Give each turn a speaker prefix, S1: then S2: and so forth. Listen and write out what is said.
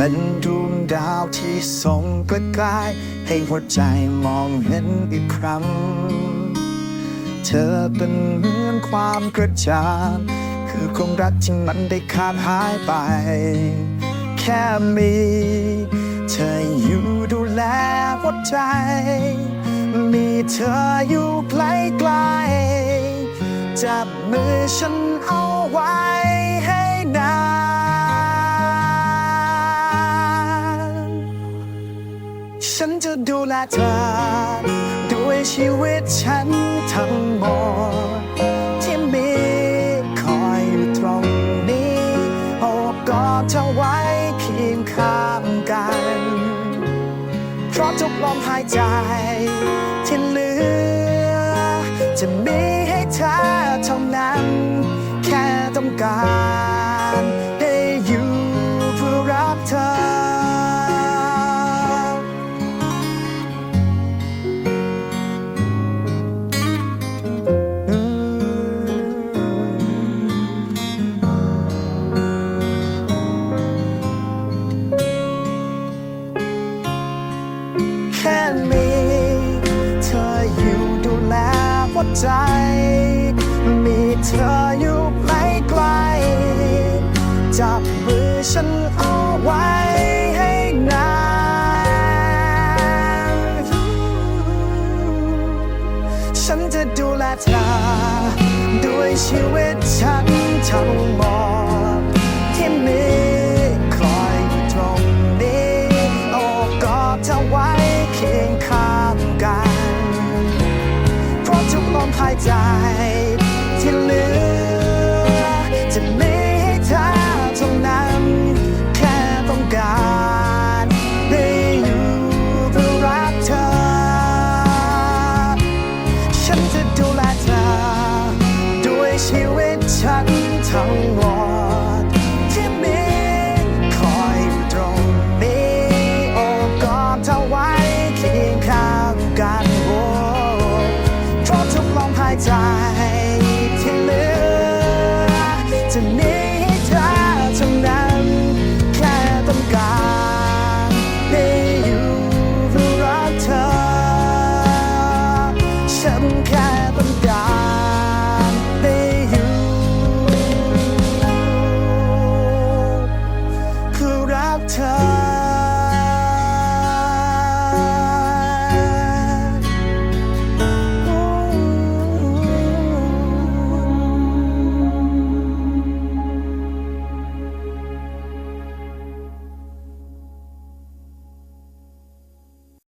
S1: เป็นดวงดาวที่ส่องประกายให้หัวใจมองเห็นอีกครั้ง เธอเป็นเหมือนความกระจ่างคือความรักที่มันได้ขาดหายไป แค่มี เธออยู่ดูแลหัวใจ มีเธออยู่ใกล้ๆจับมือฉันเอาไว้ ดูแลเธอ ด้วยชีวิตฉันทั้งหมดที่มีคอยอยู่ตรงนี้โอบกอดเธอไว้เคียงข้างกัน เพราะทุกลมหายใจที่เหลือ จะมีให้เธอเท่านั้น แค่ต้องการ แค่มี เธออยู่ดูแลหัวใจ มีเธออยู่ไม่ไกล จับมือฉันเอาไว้ให้นานฉันจะดูแลเธอ ด้วยชีวิตฉันทั้งหมด ธอ ด้วยชีวิตฉันทั้งหมด